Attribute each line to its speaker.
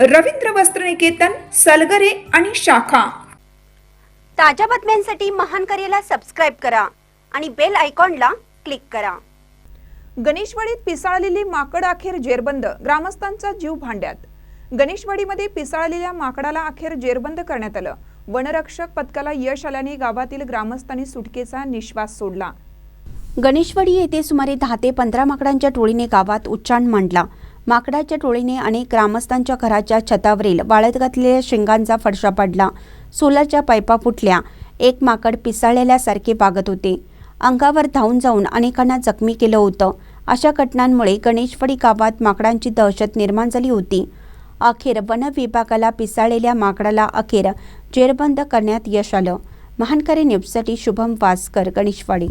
Speaker 1: रवींद्र वस्त्रनिकेतन सलगरे आणि शाखा.
Speaker 2: ताज्या बातम्यांसाठी महान करेला सबस्क्राईब करा आणि बेल आयकॉनला क्लिक करा.
Speaker 1: गणेशवाडीत पिसाळलेली माकड अखेर जेरबंद ग्रामस्थांचा जीव भांड्यात. गणेशवाडीमध्ये पिसाळलेल्या माकडाला अखेर जेरबंद करण्यात आलं. वनरक्षक पथकाला यश आल्याने गावातील ग्रामस्थांनी सुटकेचा निश्वास सोडला.
Speaker 2: गणेशवाडी येथे सुमारे दहा ते पंधरा माकडांच्या टोळीने गावात उच्चाण मांडला. माकडाच्या टोळीने अनेक ग्रामस्थांच्या घराच्या छतावरील वाळत घातलेल्या शेंगांचा फडशा पडला. सोलरच्या पायपा फुटल्या. एक माकड पिसाळलेल्यासारखे वागत होते. अंगावर धावून जाऊन अनेकांना जखमी केलं होतं. अशा घटनांमुळे गणेशवाडी गावात माकडांची दहशत निर्माण झाली होती. अखेर वन विभागाला पिसाळलेल्या माकडाला अखेर जेरबंद करण्यात यश आलं. महानकरी न्यूजसाठी शुभम वासकर गणेशवाडी.